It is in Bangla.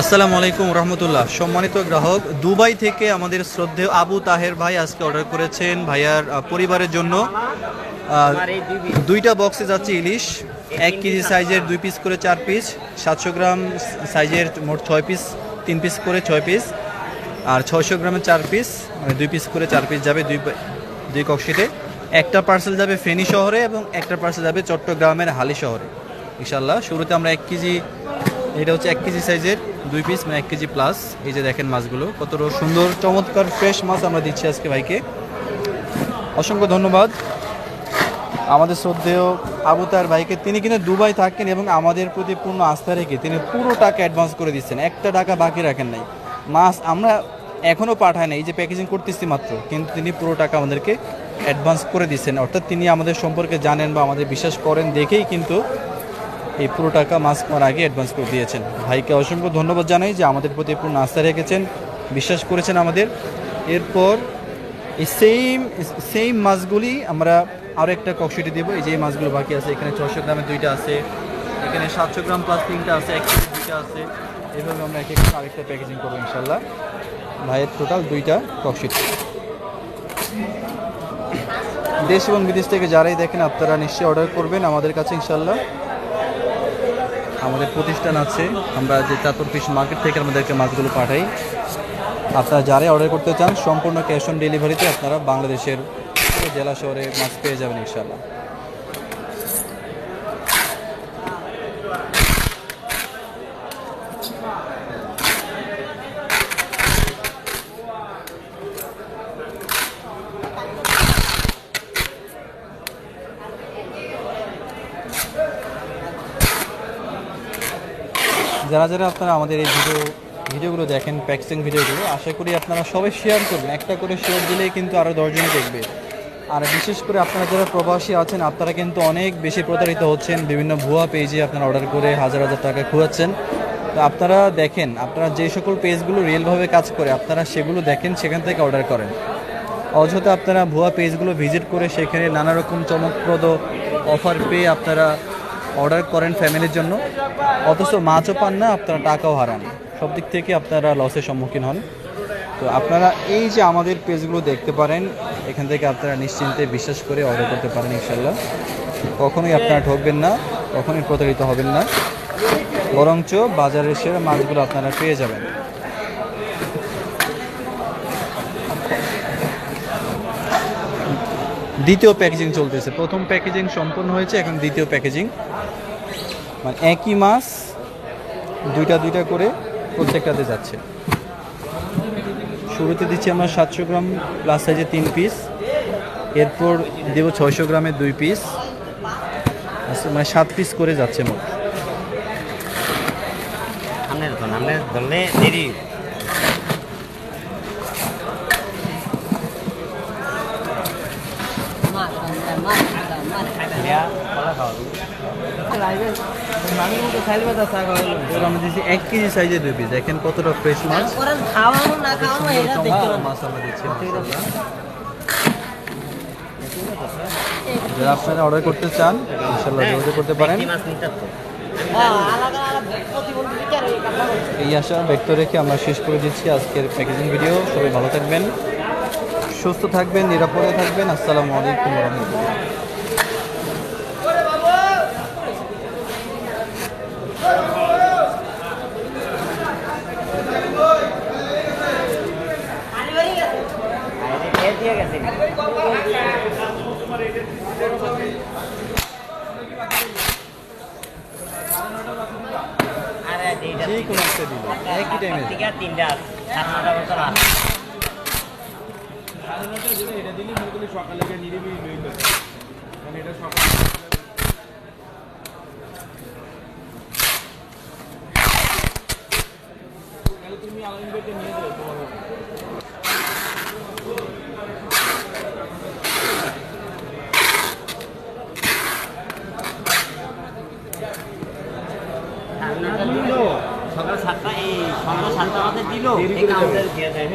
আসসালামু আলাইকুম রহমতুল্লাহ। সম্মানিত গ্রাহক, দুবাই থেকে আমাদের শ্রদ্ধেয় আবু তাহের ভাই আজকে অর্ডার করেছেন ভাইয়ার পরিবারের জন্য। দুইটা বক্সে যাচ্ছে ইলিশ, এক কেজি সাইজের দুই পিস করে চার পিস সাতশো গ্রাম সাইজের মোট ছয় পিস তিন পিস করে ছয় পিস আর ছয়শো গ্রামের চার পিস মানে দুই পিস করে চার পিস যাবে দুই দুই কক্সিটে একটা পার্সেল যাবে ফেনী শহরে এবং একটা পার্সেল যাবে চট্টগ্রামের হালি শহরে। ইনশাল্লাহ শুরুতে আমরা এক কেজি এটা হচ্ছে এক কেজি সাইজের দুই পিস মানে এক কেজি প্লাস এই যে দেখেন মাছগুলো কত সুন্দর, চমৎকার ফ্রেশ মাছ আমরা দিচ্ছি আজকে ভাইকে। অসংখ্য ধন্যবাদ। আমাদের শ্রদ্ধেয় আবু তার ভাইকে, তিনি কিন্তু দুবাই থাকেন এবং আমাদের প্রতি পূর্ণ আস্থা রেখে তিনি পুরো টাকা অ্যাডভান্স করে দিচ্ছেন। একটা টাকা বাকি রাখেন নাই। মাছ আমরা এখনও পাঠায় না এই যে প্যাকেজিং করতেছি মাত্র, কিন্তু তিনি পুরো টাকা আমাদেরকে অ্যাডভান্স করে দিচ্ছেন। অর্থাৎ তিনি আমাদের সম্পর্কে জানেন বা আমাদের বিশ্বাস করেন দেখেই কিন্তু এই পুরো টাকা মাস করার আগে অ্যাডভান্স করে দিয়েছেন। ভাইকে অসংখ্য ধন্যবাদ জানাই যে আমাদের প্রতি পূর্ণ আস্থা রেখেছেন, বিশ্বাস করেছেন আমাদের। এরপর এই সেম সেম মাছগুলি আমরা আরও একটা কক্সিটি দেবো। এই যে মাছগুলো বাকি আছে, এখানে ছশো গ্রামের দুইটা আছে, এখানে সাতশো গ্রাম প্লাস তিনটা আছে, এক কেজি দুইটা আছে। এভাবে আমরা এক একটা আরেকটা প্যাকেজিং করব ইনশাল্লাহ ভাইয়ের টোটাল দুইটা কক্সিট। দেশ এবং বিদেশ থেকে যারাই দেখেন, আপনারা নিশ্চয়ই অর্ডার করবেন আমাদের কাছে ইনশাল্লাহ আমাদের প্রতিষ্ঠান আছে। আমরা যে চাতুর ফিশ মার্কেট থেকে আমাদেরকে মাছগুলো পাঠাই। আপনারা যারাই অর্ডার করতে চান, সম্পূর্ণ ক্যাশ অন ডেলিভারিতে আপনারা বাংলাদেশের জেলা শহরে মাছ পেয়ে যাবেন ইনশাল্লাহ যারা যারা আপনারা আমাদের এই ভিডিও ভিডিওগুলো দেখেন প্যাকেজিং ভিডিওগুলো আশা করি আপনারা সবাই শেয়ার করবেন। একটা করে শেয়ার দিলেই কিন্তু আরও দশজনই দেখবে। আর বিশেষ করে আপনারা যারা প্রবাসী আছেন, আপনারা কিন্তু অনেক বেশি প্রতারিত হচ্ছেন। বিভিন্ন ভুয়া পেজে আপনারা অর্ডার করে হাজার হাজার টাকা খুয়াচ্ছেন। তো আপনারা দেখেন, আপনারা যে সকল পেজগুলো রিয়েলভাবে কাজ করে, আপনারা সেগুলো দেখেন, সেখান থেকে অর্ডার করেন। অযথা আপনারা ভুয়া পেজগুলো ভিজিট করে সেখানে নানা রকম চমকপ্রদ অফার পেয়ে আপনারা অর্ডার করেন ফ্যামিলির জন্য। অথচ মাছও পান না, আপনারা টাকাও হারান। সব দিক থেকে আপনারা লসের সম্মুখীন হন। তো আপনারা এই যে আমাদের পেজগুলো দেখতে পারেন, এখান থেকে আপনারা নিশ্চিন্তে বিশ্বাস করে অর্ডার করতে পারেন ইনশাল্লাহ কখনোই আপনারা ঠকবেন না, কখনোই প্রতারিত হবেন না। বরঞ্চ বাজারের সেরা মাছগুলো আপনারা পেয়ে যাবেন। দ্বিতীয় প্যাকেজিং চলতেছে। প্রথম প্যাকেজিং সম্পূর্ণ হয়েছে এখন দ্বিতীয় প্যাকেজিং মানে একই মাছ দুইটা দুইটা করে প্রত্যেকটাতে যাচ্ছে। শুরুতে দিচ্ছি আমরা সাতশো গ্রাম প্লাস সাইজে তিন পিস এরপর দেব ছয়শো গ্রামের দুই পিস আচ্ছা, মানে সাত পিস করে যাচ্ছে মোট। ধরলে দেরি। খাওয়া এবার আমরা দিচ্ছি এক কেজি সাইজের দুই পিস দেখেন কতটা ফ্রেশ মাছ। মাছ আমরা দিচ্ছি মাশাআল্লাহ। যারা আপনারা অর্ডার করতে চান ইনশাল্লাহ যোগাযোগ করতে পারেন। হ্যাঁ, এই আশা ব্যক্ত রেখে আমরা শেষ করে দিচ্ছি আজকের প্যাকেজিং ভিডিও সবাই ভালো থাকবেন সুস্থ থাকবেন নিরাপদে থাকবেন। আসসালামু আলাইকুম রহমতুল্লাহ। দিয়ে গেছে। আরে এইটা যে কোনো একটা দিল। একই টাইমে থেকে সকাল সাতটা এই সন্ধ্যা সাতটা আমাদের দিল। এই কাউন্টার দিয়ে দেয়।